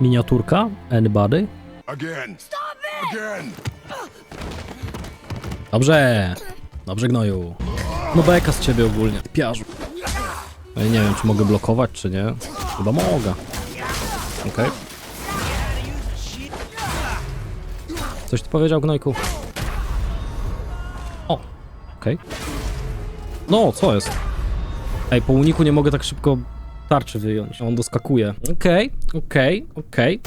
Miniaturka? Anybody? Dobrze! Dobrze, gnoju. No beka z ciebie ogólnie, piarzu. No i nie wiem, czy mogę blokować, czy nie. Chyba mogę. Okej. Coś tu powiedział, gnojku? O! Okej. No, co jest? Ej, po uniku nie mogę tak szybko tarczy wyjąć. On doskakuje. Okej, okej, okej.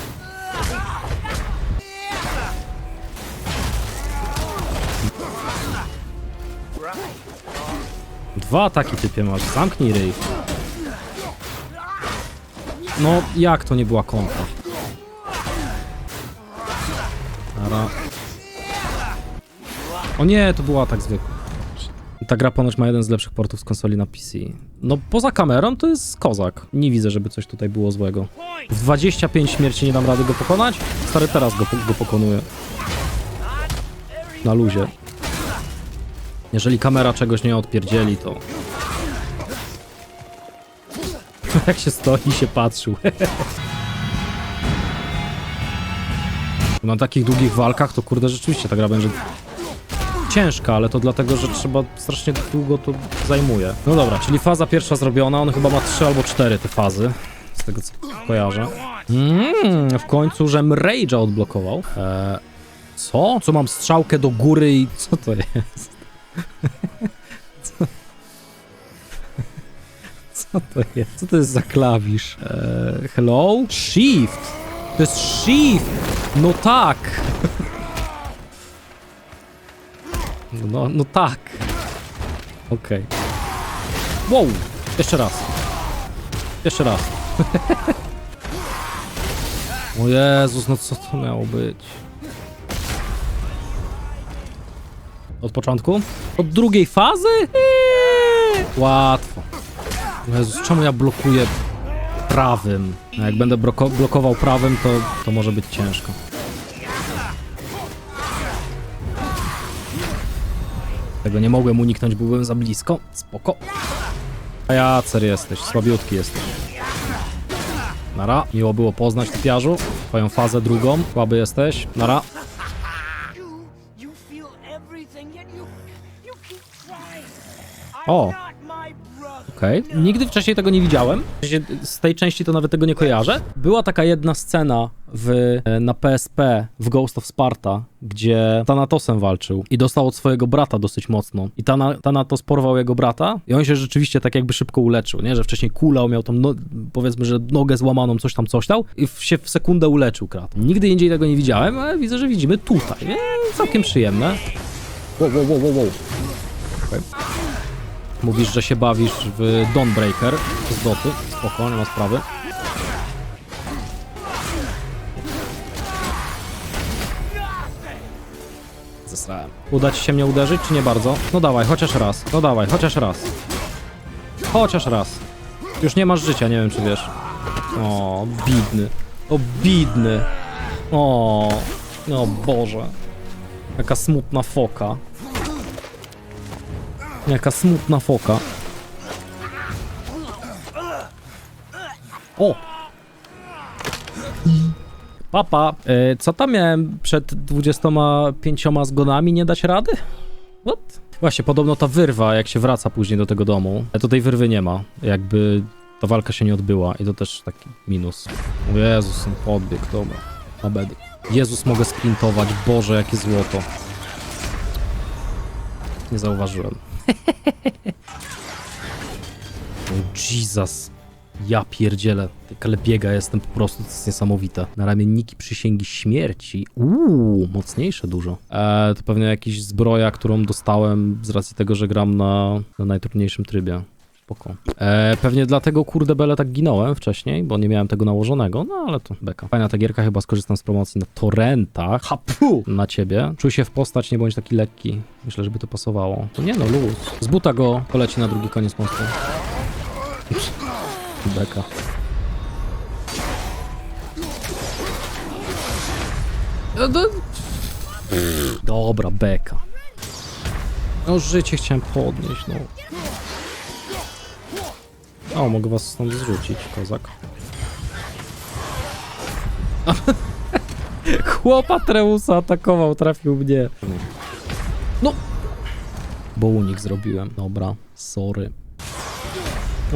Dwa ataki typie masz, zamknij ryj. No, jak to nie była kontra? Ara. O nie, to był atak zwykły. Ta gra ponoć ma jeden z lepszych portów z konsoli na PC. No, poza kamerą to jest kozak. Nie widzę, żeby coś tutaj było złego. W 25 śmierci nie dam rady go pokonać? Stary, teraz go, go pokonuję. Na luzie. Jeżeli kamera czegoś nie odpierdzieli, to... Jak się stoi i się patrzył. Na takich długich walkach to kurde rzeczywiście ta gra będzie ciężka, ale to dlatego, że trzeba strasznie długo to zajmuje. No dobra, czyli faza pierwsza zrobiona, on chyba ma trzy albo cztery te fazy, z tego co kojarzę. Mm, w końcu, że Rage'a odblokował. Eee, co? Co mam strzałkę do góry i co to jest? Co? Co to jest? Co to jest za klawisz? Eee, hello? Shift! To jest shift! No tak! No, no tak. Okej. Wow! Jeszcze raz. Jeszcze raz. o Jezus, no co to miało być? Od początku? Od drugiej fazy? Eee, Łatwo. Jezus, czemu ja blokuję prawym? A jak będę blokował prawym, to, to może być ciężko. Tego nie mogłem uniknąć, byłem za blisko. Spoko. A jacer jesteś, słabiutki jesteś. Nara, miło było poznać typiarzu. Twoją fazę drugą, słaby jesteś. Nara. O. Okej. Nigdy wcześniej tego nie widziałem. Z tej części to nawet tego nie kojarzę. Była taka jedna scena w, e, na PSP w Ghost of Sparta, gdzie Thanatosem walczył i dostał od swojego brata dosyć mocno. I Tana, Thanatos porwał jego brata i on się rzeczywiście tak jakby szybko uleczył, nie? Że wcześniej kulał, miał tam, no, powiedzmy, że nogę złamaną, coś tam, coś tam i w, się w sekundę uleczył krat. Nigdy indziej tego nie widziałem, ale widzę, że widzimy tutaj. Nie? Całkiem przyjemne. Wow, wow, wow, wow, wow. Mówisz, że się bawisz w Dawnbreaker z doty. Spoko, nie ma sprawy. Zesrałem. Uda ci się mnie uderzyć, czy nie bardzo? No dawaj, chociaż raz. No dawaj, chociaż raz. Chociaż raz. Już nie masz życia, nie wiem czy wiesz. O, bidny. O, bidny. O, no Boże. Jaka smutna foka. Jaka smutna foka. O! Papa, e, co tam miałem przed 25 zgonami nie dać rady? What? Właśnie, podobno ta wyrwa, jak się wraca później do tego domu, e, to tej wyrwy nie ma. Jakby ta walka się nie odbyła i to też taki minus. O Jezus, ten podbieg, dobra. Abed. Jezus, mogę sprintować, Boże, jakie złoto. Nie zauważyłem. O Jesus. Ja pierdzielę. Jak ale biega jestem po prostu, to jest niesamowite. Na ramienniki przysięgi śmierci. Uuu, mocniejsze dużo. E, to pewnie jakiś zbroja, którą dostałem z racji tego, że gram na, na najtrudniejszym trybie. Spoko. E, pewnie dlatego, kurde bele, tak ginąłem wcześniej, bo nie miałem tego nałożonego, no ale to beka. Fajna ta gierka, chyba skorzystam z promocji na torrentach. Hapu! Na ciebie. Czuj się w postać, nie bądź taki lekki. Myślę, żeby to pasowało. To nie no, luz. Z buta go poleci na drugi koniec mostu. Beka. No, no. Dobra, beka. No życie chciałem podnieść, no. O, mogę was stąd zrzucić, kozak. Chłopa Treusa atakował, trafił mnie. No. Bo unik zrobiłem. Dobra, sorry.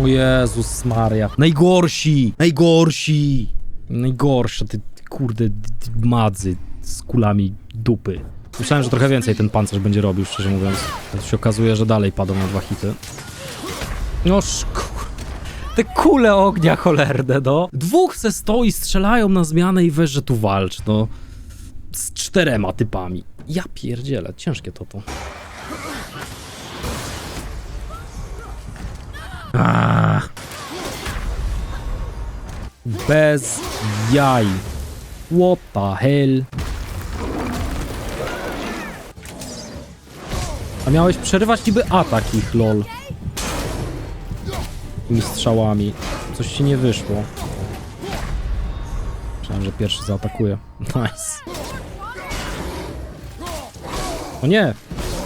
O Jezus Maria. Najgorsi! Najgorsi! Najgorsza, ty, ty kurde d- madzy z kulami dupy. Myślałem, że trochę więcej ten pancerz będzie robił, szczerze mówiąc. To się okazuje, że dalej padą na dwa hity. No szkur... Te kule ognia cholerne, no. Dwóch se stoi, strzelają na zmianę i weź, że tu walcz, no. Z czterema typami. Ja pierdzielę, ciężkie to to. Ah. Bez jaj. What the hell? A miałeś przerywać niby atak ich, lol. Tymi strzałami. Coś ci nie wyszło. Myślałem, że pierwszy zaatakuje. Nice. O nie!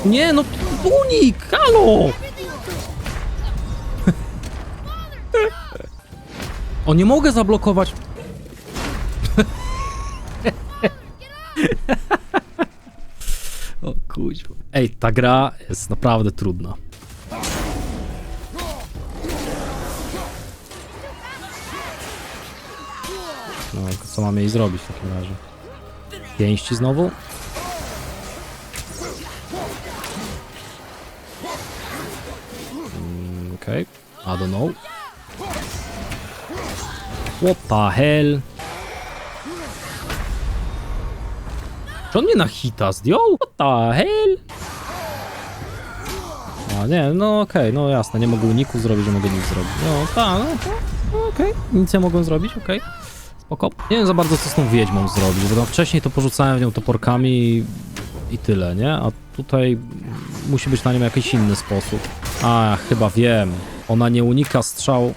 Nie, no unik! Halo! O, nie mogę zablokować. o kuźwa. Ej, ta gra jest naprawdę trudna. Co mam jej zrobić w takim razie? Pięści znowu? Mm, Okej. I don't know. What the hell? Czy on mnie na hita zdjął? What the hell? A nie, no okej, no jasne, nie mogę uniku zrobić, nie mogę nic zrobić. No tak, no okej, nic nie mogłem zrobić, okej. Spoko. Nie wiem za bardzo co z tą wiedźmą zrobić, bo tam wcześniej to porzucałem w nią toporkami i, i tyle, nie? A tutaj musi być na nią jakiś inny sposób. A, chyba wiem. Ona nie unika strzał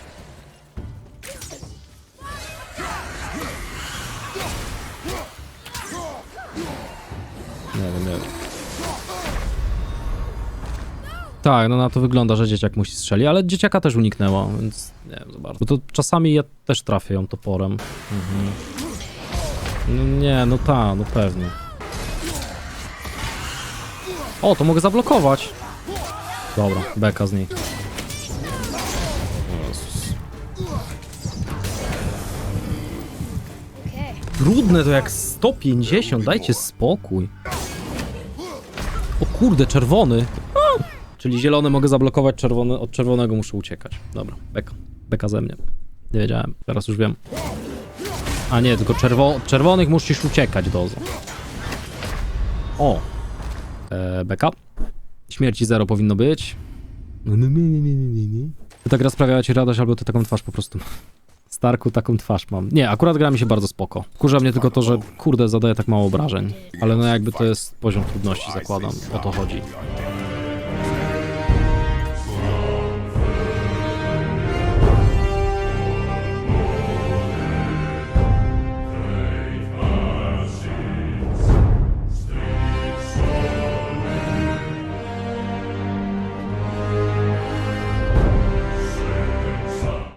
Tak, no na to wygląda, że dzieciak musi strzelić, ale dzieciaka też uniknęła, więc nie wiem za bardzo. Bo to czasami ja też trafię ją toporem. Mhm. No nie, no ta, no pewnie. O, to mogę zablokować. Dobra, beka z niej. Jezus. Trudne to jak 150, dajcie spokój. O kurde, czerwony. Czyli zielony mogę zablokować, czerwony, od czerwonego muszę uciekać. Dobra, beka. Beka ze mnie. Nie wiedziałem, teraz już wiem. A nie, tylko czerwo od czerwonych musisz uciekać, dozo. O. E, beka. Śmierci zero powinno być. Ty ta gra sprawiała ci radość, albo ty taką twarz po prostu Starku, taką twarz mam. Nie, akurat gra mi się bardzo spoko. Kurza mnie tylko to, że kurde, zadaje tak mało obrażeń. Ale no jakby to jest poziom trudności, zakładam. O to chodzi.